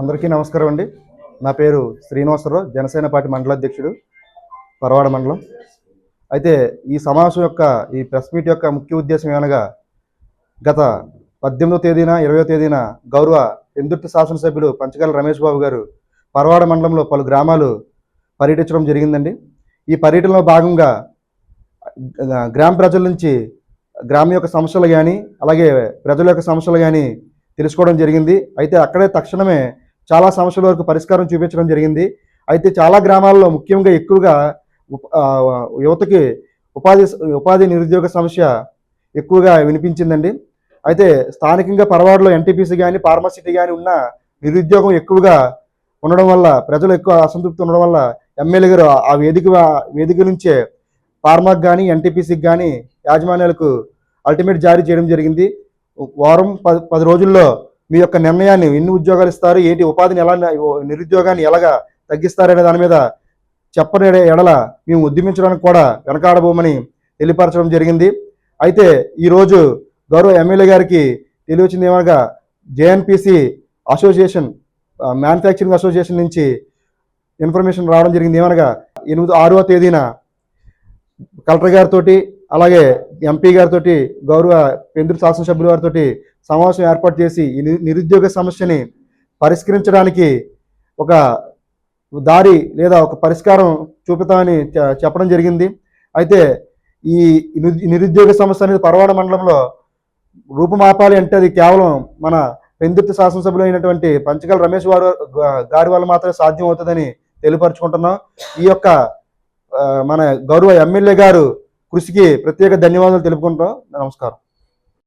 అందరికీ నమస్కారం అండి. నా పేరు శ్రీనివాసరావు జనసేన పార్టీ మండల అధ్యక్షుడు పరవాడ మండలం. అయితే ఈ సమావేశం యొక్క ఈ ప్రెస్ మీట్ యొక్క ముఖ్య ఉద్దేశం ఏమనగా గత పద్దెనిమిదో తేదీన ఇరవయో తేదీన గౌరవ ఎందుర్తి శాసనసభ్యులు పంచకాల రమేష్ బాబు గారు పరవాడ మండలంలో పలు గ్రామాలు పర్యటించడం జరిగిందండి. ఈ పర్యటనలో భాగంగా గ్రామ ప్రజల నుంచి గ్రామం యొక్క సమస్యలు కానీ అలాగే ప్రజల యొక్క సమస్యలు కానీ తెలుసుకోవడం జరిగింది. అయితే అక్కడే తక్షణమే చాలా సమస్యల వరకు పరిష్కారం చూపించడం జరిగింది. అయితే చాలా గ్రామాల్లో ముఖ్యంగా ఎక్కువగా యువతకి ఉపాధి ఉపాధి నిరుద్యోగ సమస్య ఎక్కువగా వినిపించిందండి. అయితే స్థానికంగా పరవాడలో ఎన్టీపీసీ కానీ ఫార్మసిటీ కానీ ఉన్న నిరుద్యోగం ఎక్కువగా ఉండడం వల్ల ప్రజలు ఎక్కువ అసంతృప్తి ఉండడం వల్ల ఎమ్మెల్యే గారు ఆ వేదిక వేదిక నుంచే ఫార్మాకి కానీ ఎన్టీపీసీకి కానీ యాజమాన్యాలకు అల్టిమేట్ జారీ చేయడం జరిగింది. వారం పది పది రోజుల్లో మీ యొక్క నిర్ణయాన్ని ఎన్ని ఉద్యోగాలు ఇస్తారు? ఏంటి? ఉపాధిని ఎలా నిరుద్యోగాన్ని ఎలాగా తగ్గిస్తారనే దాని మీద చెప్పని ఎడల మేము ఉద్యమించడానికి కూడా వెనకాడబోమని తెలియపరచడం జరిగింది. అయితే ఈరోజు గౌరవ ఎమ్మెల్యే గారికి తెలియవచ్చింది ఏమనగా జేఎన్పిసి అసోసియేషన్ మ్యానుఫ్యాక్చరింగ్ అసోసియేషన్ నుంచి ఇన్ఫర్మేషన్ రావడం జరిగింది. ఏమనగా ఎనిమిది ఆరవ తేదీన కలెక్టర్ గారితో అలాగే ఎంపీ గారితో గౌరవ కేంద్ర శాసనసభ్యుల వారితో సమావేశం ఏర్పాటు చేసి ఈ ని- నిరుద్యోగ సమస్యని పరిష్కరించడానికి ఒక దారి లేదా ఒక పరిష్కారం చూపుతామని చెప్పడం జరిగింది. అయితే ఈ నిరుద్యోగ సమస్య అనేది పరవాడ మండలంలో రూపుమాపాలి అంటే అది కేవలం మన పెందుర్తి శాసనసభ్యులు అయినటువంటి పంచకల రమేష్ వారు గారి వల్ల మాత్రమే సాధ్యం అవుతుందని తెలియపరుచుకుంటున్నాం. ఈ యొక్క మన గౌరవ ఎమ్మెల్యే గారు కృషికి ప్రత్యేక ధన్యవాదాలు తెలుపుకుంటాం నమస్కారం.